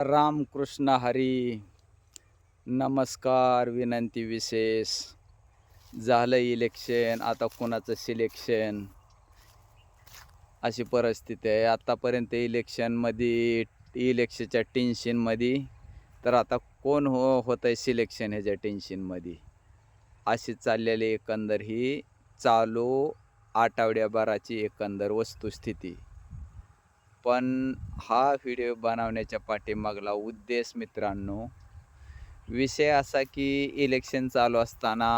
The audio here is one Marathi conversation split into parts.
रामकृष्ण हरी नमस्कार विनंती विशेष. झालं इलेक्शन आता कोणाचं सिलेक्शन अशी परिस्थिती आहे. आत्तापर्यंत इलेक्शनमध्ये इलेक्शनच्या टेन्शनमध्ये तर आता कोण हो होतं आहे सिलेक्शन ह्याच्या टेन्शनमध्ये अशी चाललेली एकंदर ही चालू आठवड्याभराची एकंदर वस्तुस्थिती. पण हा व्हिडिओ बनवण्याच्या पाठीमागला उद्देश मित्रांनो विषय असा की इलेक्शन चालू असताना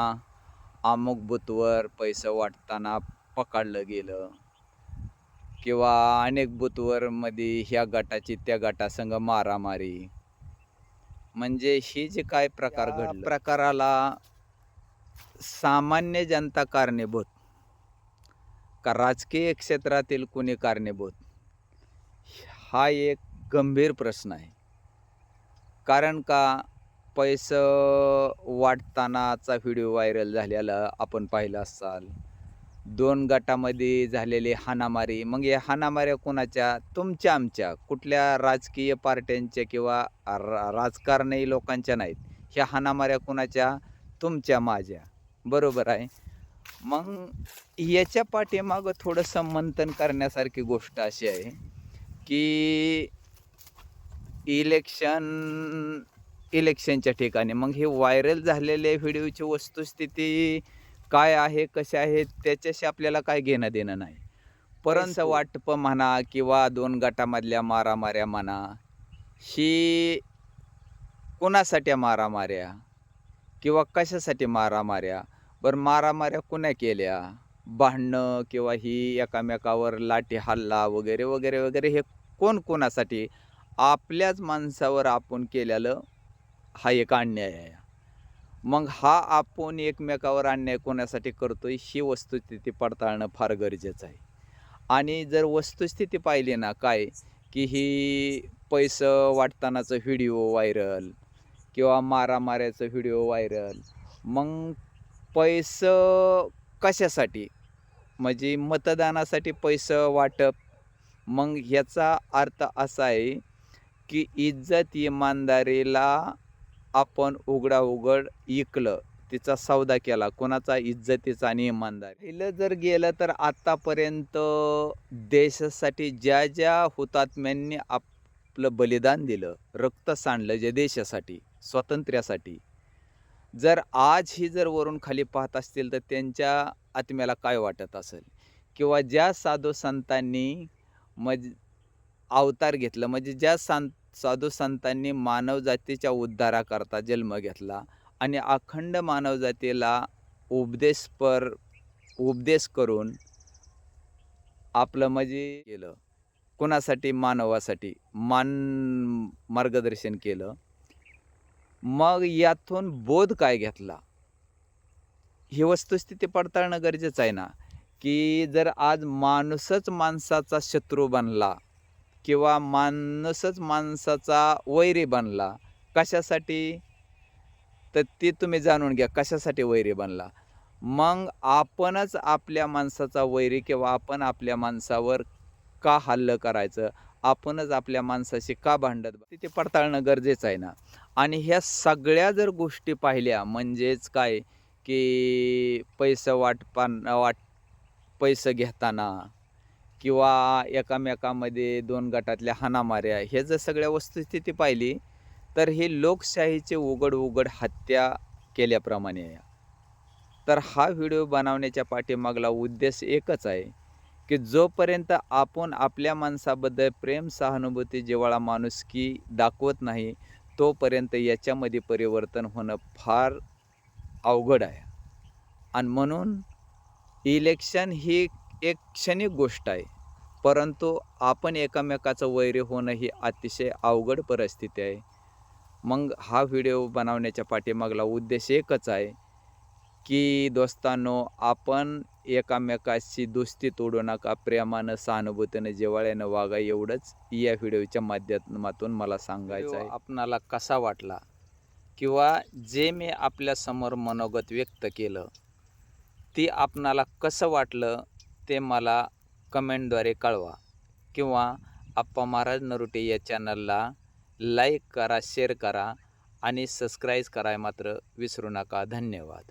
अमुक बूथवर पैसे वाटताना पकडलं गेलं. किंवा अनेक बूथवर मध्ये ह्या गटाची त्या गटासंग मारामारी. म्हणजे ही जे काय प्रकार या घडला? प्रकाराला सामान्य जनता कारणीभूत. का राजकीय क्षेत्रातील कोणी कारणीभूत? हा एक गंभीर प्रश्न आहे. कारण का पैसं वाटतानाचा व्हिडिओ व्हायरल झालेला आपण पाहिला असाल. दोन गटामध्ये झालेली हाणामारी मग या हाणामाऱ्या कोणाच्या? तुमच्या आमच्या. कुठल्या राजकीय पार्ट्यांच्या किंवा रा राजकारणी लोकांच्या नाहीत. ह्या हाणामाऱ्या कोणाच्या? तुमच्या माझ्या. बरोबर आहे. मग याच्या पाठीमागं थोडंसं मंथन करण्यासारखी गोष्ट अशी आहे. की इलेक्शन इलेक्शनच्या ठिकाणी. मग हे व्हायरल झालेले व्हिडिओची वस्तुस्थिती काय आहे कशा आहे त्याच्याशी आपल्याला काय घेणं देणं नाही. परंतु वाटप म्हणा किंवा दोन गटामधल्या मारामाऱ्या म्हणा ही कोणासाठी मारामाऱ्या किंवा कशासाठी मारामाऱ्या? बरं मारामाऱ्या कुण्या केल्या? भांडणं किंवा ही एकामेकावर लाठी हल्ला वगैरे वगैरे वगैरे हे कोण कोणासाठी? आपल्याच माणसावर आपण केलेलं हा एक अन्याय आहे. मग हा आपण एकमेकावर अन्याय कोणासाठी करतो आहे ही वस्तुस्थिती पडताळणं फार गरजेचं आहे. आणि जर वस्तुस्थिती पाहिली ना काय की ही पैसं वाटतानाचं व्हिडिओ व्हायरल किंवा मारामाऱ्याचं व्हिडिओ व्हायरल मग पैसं कशासाठी? म्हणजे मतदानासाठी पैसं वाटप? मग ह्याचा अर्थ असा आहे की इज्जत इमानदारीला आपण उघडा उघड इकलं तिचा सौदा केला कोणाचा इज्जतीचा आणि इमानदारी. पहिलं जर गेलं तर आत्तापर्यंत देशासाठी ज्या ज्या हुतात्म्यांनी आपलं बलिदान दिलं रक्त सांडलं जे देशासाठी स्वातंत्र्यासाठी जर आज ही जर वरून खाली पाहत असतील तर त्यांच्या आत्म्याला काय वाटत असेल? किंवा ज्या साधू संतांनी मज अवतार घेतलं म्हणजे ज्या सां साधू संतांनी मानवजातीच्या उद्धाराकरता जन्म घेतला आणि अखंड मानवजातीला उपदेशपर उपदेश करून आपलं म्हणजे केलं कोणासाठी? मानवासाठी. मान मार्गदर्शन केलं. मग यातून बोध काय घेतला? ही वस्तुस्थिती पडताळणं गरजेचं आहे ना की जर आज माणूसच माणसाचा शत्रू बनला किंवा माणूसच माणसाचा वैरी बनला कशासाठी? तर ते तुम्ही जाणून घ्या कशासाठी वैरी बनला? मग आपणच आपल्या माणसाचा वैरी किंवा आपण आपल्या माणसावर का हल्लं करायचं? आपणच आपल्या माणसाशी का भांडत तिथे पडताळणं गरजेचं आहे ना. आणि ह्या सगळ्या जर गोष्टी पाहिल्या म्हणजेच काय की पैसा वाटपा वाट पैसे घेताना किंवा एकामेकामध्ये दोन गटातल्या हाणामाऱ्या हे जर सगळ्या वस्तुस्थिती पाहिली तर हे लोकशाहीचे उघड उघड हत्या केल्याप्रमाणे आहे. तर हा व्हिडिओ बनवण्याच्या पाठीमागला उद्देश एकच आहे. की जोपर्यंत आपण आपल्या माणसाबद्दल प्रेम सहानुभूती जिव्हाळा माणुसकी दाखवत नाही तोपर्यंत याच्यामध्ये परिवर्तन होणं फार अवघड आहे. आणि म्हणून इलेक्शन ही एक क्षणिक गोष्ट आहे. परंतु आपण एकामेकाचं वैरी होणं ही अतिशय अवघड परिस्थिती आहे. मग हा व्हिडिओ बनवण्याच्या पाठीमागला उद्देश एकच आहे. की दोस्तांनो आपण एकामेकाशी दोस्ती तोडू नका प्रेमानं सहानुभूतीनं जिव्हाळ्यानं वागा एवढंच या व्हिडिओच्या माध्यमातून मला सांगायचं आहे. आपणाला कसा वाटला? किंवा जे मी आपल्यासमोर मनोगत व्यक्त केलं ती आपणाला कसं वाटलं ते मला कमेंटद्वारे कळवा. किंवा आप्पा महाराज नरुटे या चॅनलला लाईक करा शेअर करा आणि सबस्क्राईब कराय मात्र विसरू नका. धन्यवाद.